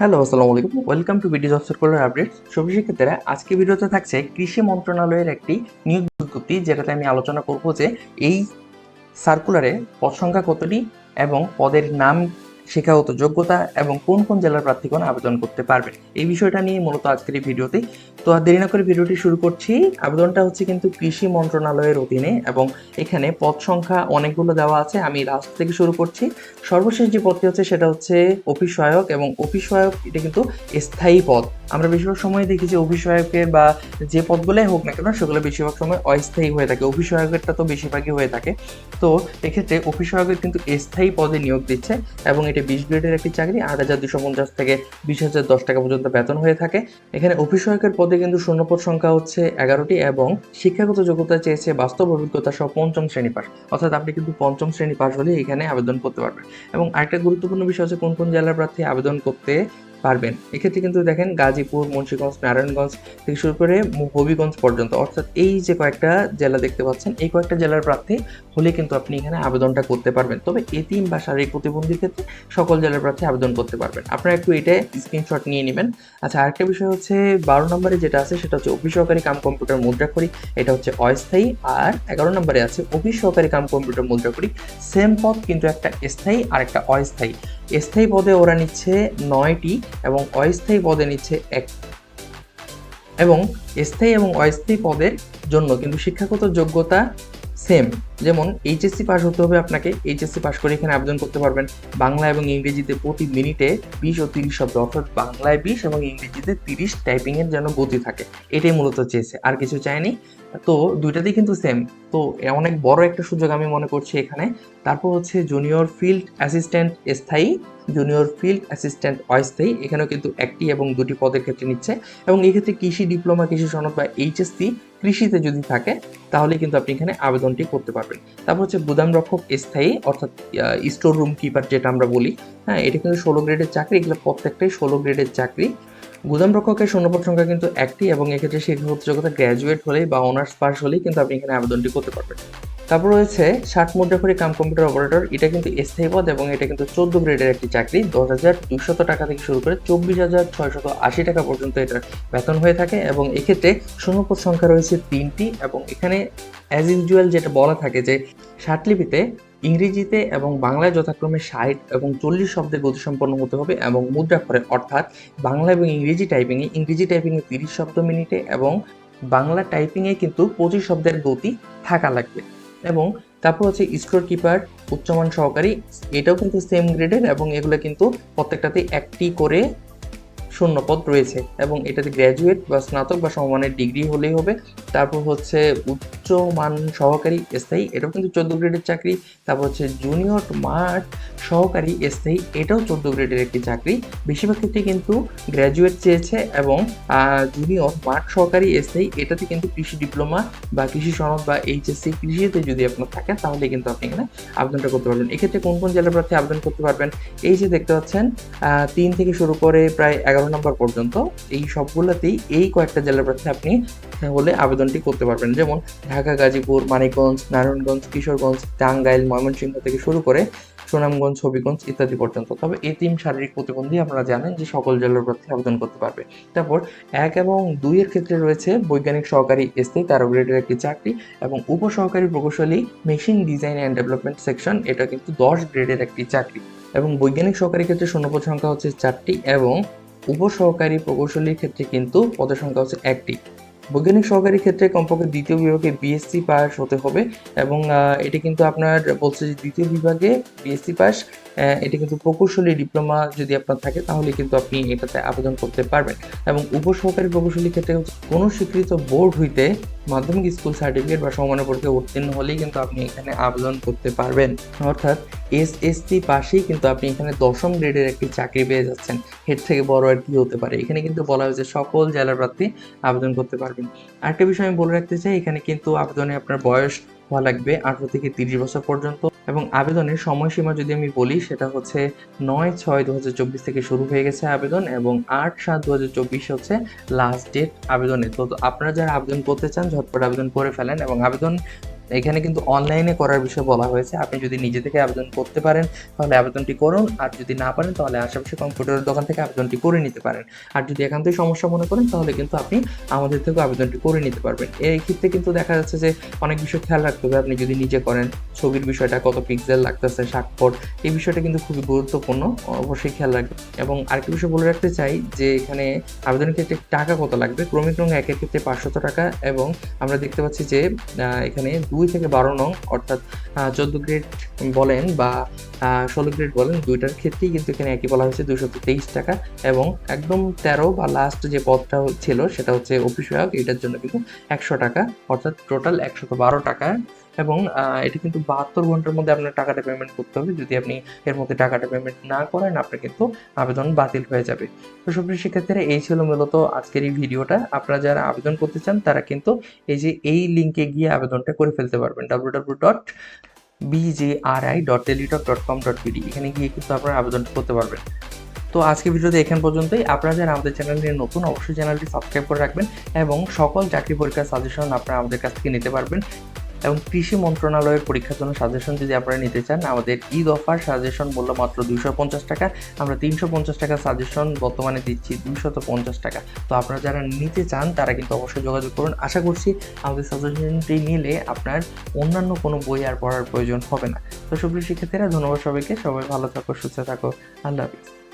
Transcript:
Hello আসসালামু আলাইকুম welcome to BD job circular update সবজি শিক্ষার্থীরা আজকে ভিডিওতে থাকছে কৃষি মন্ত্রণালয়ের একটি নিয়োগ বিজ্ঞপ্তি, যেটাতে আমি আলোচনা করব যে এই সার্কুলারে পদ সংখ্যা কতটি এবং পদের নাম শিক্ষাগত যোগ্যতা এবং কোন কোন জেলার প্রার্থীগণ আবেদন করতে পারবেন। এই বিষয়টা নিয়ে মূলত আজকের এই ভিডিওতে। তো আর দেরি না করে ভিডিওটি শুরু করছি। আবেদনটা হচ্ছে কিন্তু কৃষি মন্ত্রণালয়ের অধীনে এবং এখানে পদ সংখ্যা অনেকগুলো দেওয়া আছে। আমি লাস্ট থেকে শুরু করছি। সর্বশেষ যে পদটি হচ্ছে সেটা হচ্ছে অফিস সহায়ক এবং অফিস সহায়ক এটা কিন্তু স্থায়ী পদ। আমরা বেশিরভাগ সময় দেখি যে অফিস সহায়কের বা যে পদগুলোই হোক না কেন সেগুলো বেশিরভাগ সময় অস্থায়ী হয়ে থাকে। অফিস সহায়কেরটা তো বেশিরভাগই হয়ে থাকে। তো এক্ষেত্রে অফিস সহায়কের কিন্তু স্থায়ী পদে নিয়োগ দিচ্ছে এবং এটা বিশ গ্রেডের একটি চাকরি আট হাজার দুশো পঞ্চাশ থেকে বিশ হাজার দশ টাকা পর্যন্ত বেতন হয়ে থাকে। এখানে অফিস সহায়কের পদে কিন্তু শূন্যপদ সংখ্যা হচ্ছে এগারোটি এবং শিক্ষাগত যোগ্যতা চেয়েছে বাস্তব অভিজ্ঞতা সহ পঞ্চম শ্রেণি পাস অর্থাৎ আপনি কিন্তু পঞ্চম শ্রেণি পাস হলে এখানে আবেদন করতে পারবেন। এবং আরেকটা গুরুত্বপূর্ণ বিষয় হচ্ছে কোন কোন জেলার প্রার্থী আবেদন করতে পারবেন। এক্ষেত্রে কিন্তু দেখেন গাজীপুর, মুন্সিগঞ্জ, নারায়ণগঞ্জ থেকে শুরু করে হবিগঞ্জ পর্যন্ত। অর্থাৎ এই যে কয়েকটা জেলা দেখতে পাচ্ছেন, এই কয়েকটা জেলার প্রার্থী হলে কিন্তু আপনি এখানে আবেদনটা করতে পারবেন। তবে এতিম বা শারীরিক প্রতিবন্ধীর ক্ষেত্রে সকল জেলার প্রার্থী আবেদন করতে পারবেন। আপনারা একটু এটা স্ক্রিনশট নিয়ে নেবেন। আচ্ছা আরেকটা বিষয় হচ্ছে বারো নম্বরে যেটা আছে সেটা হচ্ছে অফিস সহকারী কাম কম্পিউটার মুদ্রাক্ষরী এটা হচ্ছে অস্থায়ী। আর এগারো নম্বরে আছে অফিস সহকারী কাম কম্পিউটার মুদ্রাক্ষরী সেম পদ কিন্তু একটা স্থায়ী আর একটা অস্থায়ী। স্থায়ী পদে ওরা নিচ্ছে নয়টি এবং অস্থায়ী পদে নিচ্ছে এক। এবং স্থায়ী এবং অস্থায়ী পদের জন্য কিন্তু শিক্ষাগত যোগ্যতা সেম যেমন এইচএসসি পাস হতে হবে আপনাকে। এইচএসসি পাস করে এখানে আবেদন করতে পারবেন। বাংলা এবং ইংরেজিতে প্রতি মিনিটে বিশ ও তিরিশ শব্দ, অর্থাৎ বাংলায় বিশ এবং ইংরেজিতে তিরিশ টাইপিংয়ের যেন গতি থাকে। এটাই মূলত চেয়েছে, আর কিছু চায়নি তো দুইটাতেই কিন্তু সেম তো অনেক বড় একটা সুযোগ আমি মনে করছি এখানে। তারপর হচ্ছে জুনিয়র ফিল্ড অ্যাসিস্ট্যান্ট স্থায়ী জুনিয়র ফিল্ড অ্যাসিস্ট্যান্ট অস্থায়ী। এখানেও কিন্তু একটি এবং দুটি পদের ক্ষেত্রে নিচ্ছে। এবং এক্ষেত্রে কৃষি ডিপ্লোমা কৃষি সনদ বা এইচএসসি কৃষিতে যদি থাকে তাহলে কিন্তু আপনি এখানে আবেদনটি করতে পারবেন। তারপর হচ্ছে গুদাম রক্ষক স্থায়ী, অর্থাৎ স্টোর রুম কিপার যেটা আমরা বলি হ্যাঁ এটা কিন্তু ষোলো গ্রেডের চাকরি, এগুলো প্রত্যেকটাই ষোলো গ্রেডের চাকরি। গুদাম রক্ষকের শূন্যপদ সংখ্যা কিন্তু একটি এবং এক্ষেত্রে শিক্ষাগত যোগ্যতা গ্র্যাজুয়েট হলেই বা অনার্স পাস হলেই কিন্তু আপনি এখানে আবেদনটি করতে পারবেন। তারপর রয়েছে ষাট মুদ্রাখরি কাম কম্পিউটার অপারেটর এটা কিন্তু স্থায়ী পদ এবং এটা কিন্তু চোদ্দ গ্রেডের একটি চাকরি। দশ হাজার দুশত টাকা থেকে শুরু করে চব্বিশ হাজার ছয়শত আশি টাকা পর্যন্ত এটার বেতন হয়ে থাকে এবং এক্ষেত্রে শূন্যপদ সংখ্যা রয়েছে তিনটি এবং এখানে অ্যাজ ইউজুয়াল যেটা বলা থাকে যে ষাটলিপিতে ইংরেজিতে এবং বাংলায় যথাক্রমে ষাট এবং চল্লিশ শব্দের গতিসম্পন্ন হতে হবে এবং মুদ্রাক্ষরে অর্থাৎ বাংলা এবং ইংরেজি টাইপিংয়ে ইংরেজি টাইপিংয়ে তিরিশ শব্দ মিনিটে এবং বাংলা টাইপিংয়ে কিন্তু পঁচিশ শব্দের গতি থাকা লাগবে। এবং তারপর হচ্ছে স্টোর কিপার উচ্চমান সহকারী, এটাও কিন্তু সেম গ্রেডের এবং এগুলো কিন্তু প্রত্যেকটাতে একটি করে শূন্যপদ রয়েছে এবং এটাতে গ্র্যাজুয়েট বা স্নাতক বা সমমানের ডিগ্রি হলেই হবে। তারপর হচ্ছে উচ্চ মান সহকারী স্থায়ী, এটাও কিন্তু চোদ্দ গ্রেডের চাকরি। তারপর হচ্ছে জুনিয়র মার্ট সহকারী স্থায়ী, এটাও চোদ্দ গ্রেডের একটি চাকরি। বেশিরভাগ ক্ষেত্রে কিন্তু গ্র্যাজুয়েট চেয়েছে এবং জুনিয়র মাঠ সহকারী স্থায়ী, এটাতে কিন্তু কৃষি ডিপ্লোমা বা কৃষি সনদ বা এইচএসসি কৃষিতে যদি আপনার থাকেন তাহলে কিন্তু আপনি এখানে আবেদনটা করতে পারবেন। এক্ষেত্রে কোন কোন জেলার প্রার্থী আবেদন করতে পারবেন? এই যে দেখতে পাচ্ছেন তিন থেকে শুরু করে প্রায় এগারো নম্বর পর্যন্ত এই সবগুলোতেই এই কয়েকটা জেলার প্রার্থী আপনি হলে আবেদনটি করতে পারবেন। যেমন ঢাকা, গাজীপুর, মানিকগঞ্জ, নারায়ণগঞ্জ, কিশোরগঞ্জ, টাঙ্গাইল, ময়মনসিংহ থেকে শুরু করে সুনামগঞ্জ, হবিগঞ্জ ইত্যাদি পর্যন্ত। তবে এই এতিম শারীরিক প্রতিবন্ধী আপনারা জানেন যে সকল জেলার প্রার্থী আবেদন করতে পারবে। তারপর এক এবং দুইয়ের ক্ষেত্রে রয়েছে বৈজ্ঞানিক সহকারী স্থায়ী তেরো গ্রেডের একটি চাকরি এবং উপসহকারী প্রকৌশলী, machine design and development section, এটা কিন্তু দশ গ্রেডের একটি চাকরি। এবং বৈজ্ঞানিক সহকারী ক্ষেত্রে শূন্যপদ সংখ্যা হচ্ছে চারটি এবং উপসহকারী প্রকৌশলীর ক্ষেত্রে কিন্তু পদের সংখ্যা হচ্ছে একটি। বৈজ্ঞানিক সহকারী ক্ষেত্রে কমপক্ষে দ্বিতীয় বিভাগে বিএসসি পাস হতে হবে এবং এটি কিন্তু আপনার বলছে যে দ্বিতীয় বিভাগে বিএসসি পাস এটি কিন্তু প্রকৌশলী ডিপ্লোমা যদি আপনার থাকে, তাহলে কিন্তু আপনি এটাতে আবেদন করতে পারবেন। এবং উপসহকারী প্রকৌশলী ক্ষেত্রে কোনো স্বীকৃত বোর্ড হইতে মাধ্যমিক স্কুল সার্টিফিকেট বা সমানের পরীক্ষায় উত্তীর্ণ হলেই কিন্তু আপনি এখানে আবেদন করতে পারবেন। অর্থাৎ এস এস সি পাশেই কিন্তু আপনি এখানে দশম গ্রেডের একটি চাকরি পেয়ে যাচ্ছেন। এর থেকে বড় আর কি হতে পারে। এখানে কিন্তু বলা হয়েছে সকল জেলার প্রার্থী আবেদন করতে পারবেন। আরেকটা বিষয় আমি বলে রাখতে চাই, এখানে কিন্তু আবেদনে আপনার বয়স হওয়া লাগবে আঠারো থেকে তিরিশ বছর পর্যন্ত। এবং আবেদনের সময়সীমা যদি আমি বলি, সেটা হচ্ছে নয় ছয় দু থেকে শুরু হয়ে গেছে আবেদন এবং আট সাত দু হচ্ছে লাস্ট ডেট আবেদনের। তো আপনারা যারা আবেদন করতে চান, ঝটপট আবেদন করে ফেলেন এবং আবেদন এখানে কিন্তু অনলাইনে করার বিষয়ে বলা হয়েছে। আপনি যদি নিজে থেকে আবেদন করতে পারেন, তাহলে আবেদনটি করুন। আর যদি না পারেন, তাহলে আশেপাশে কম্পিউটারের দোকান থেকে আবেদনটি করে নিতে পারেন। আর যদি একান্তই সমস্যা মনে করেন, তাহলে কিন্তু আপনি আমাদের থেকে আবেদনটি করে নিতে পারবেন। এই ক্ষেত্রে কিন্তু দেখা যাচ্ছে যে, অনেক বিষয় খেয়াল রাখতে হবে। আপনি যদি নিজে করেন, ছবির বিষয়টা কত পিক্সেল লাগতেছে, স্বাক্ষর, এই বিষয়টা কিন্তু খুবই গুরুত্বপূর্ণ। অবশ্যই খেয়াল রাখবেন। এবং আরেকটি বিষয় বলে রাখতে চাই যে, এখানে আবেদনের ক্ষেত্রে টাকা কত লাগবে? ক্রমিক রঙ একের ক্ষেত্রে পাঁচশত টাকা এবং আমরা দেখতে পাচ্ছি যে এখানে দুই থেকে বারো নং, অর্থাৎ চোদ্দ গ্রেড বলেন বা ষোলো গ্রেড বলেন, দুইটার ক্ষেত্রেই কিন্তু এখানে একই বলা হয়েছে দুশো তেইশ টাকা এবং একদম তেরো বা লাস্ট যে পদটা ছিল সেটা হচ্ছে অফিস সহায়ক এটার জন্য কিন্তু একশো টাকা, অর্থাৎ টোটাল একশত বারো টাকা এবং এটা কিন্তু বাহাত্তর ঘণ্টার মধ্যে আপনার টাকাটা পেমেন্ট করতে হবে। যদি আপনি এর মধ্যে টাকাটা পেমেন্ট না করেন, আপনার কিন্তু আবেদন বাতিল হয়ে যাবে। তো সুপ্রিয় শিক্ষার্থীরা এই ছিল মূলত আজকের এই ভিডিওটা। আপনারা যারা আবেদন করতে চান, তারা কিন্তু এই যে এই লিঙ্কে গিয়ে আবেদনটা করে ফেলতে পারবেন। W W dot BJRI dot Teletalk dot com dot BD এখানে গিয়ে কিন্তু আপনারা আবেদন করতে পারবেন। তো আজকে ভিডিওতে এখান পর্যন্তই। আপনারা যারা আমাদের চ্যানেল নতুন, অবশ্যই চ্যানেলটি সাবস্ক্রাইব করে রাখবেন এবং সকল চাকরি পরীক্ষার সাজেশন আপনারা আমাদের কাছ থেকে নিতে পারবেন। এবং কৃষি মন্ত্রণালয়ের পরীক্ষার জন্য সাজেশন যদি আপনারা নিতে চান, আমাদের ঈদ অফার সাজেশন মূল্য মাত্র দুইশো পঞ্চাশ টাকা। আমরা তিনশো পঞ্চাশ টাকা সাজেশন বর্তমানে দিচ্ছি দুইশত পঞ্চাশ টাকা। তো আপনারা যারা নিতে চান, তারা কিন্তু অবশ্যই যোগাযোগ করুন। আশা করছি আমাদের সাজেশনটি নিলে আপনার অন্যান্য কোনো বই আর পড়ার প্রয়োজন হবে না। তো সুপ্রিয় শিক্ষার্থীরা, ধন্যবাদ সবাইকে। সবাই ভালো থাকো, সুস্থ থাকো। আল্লাহ হাফিজ।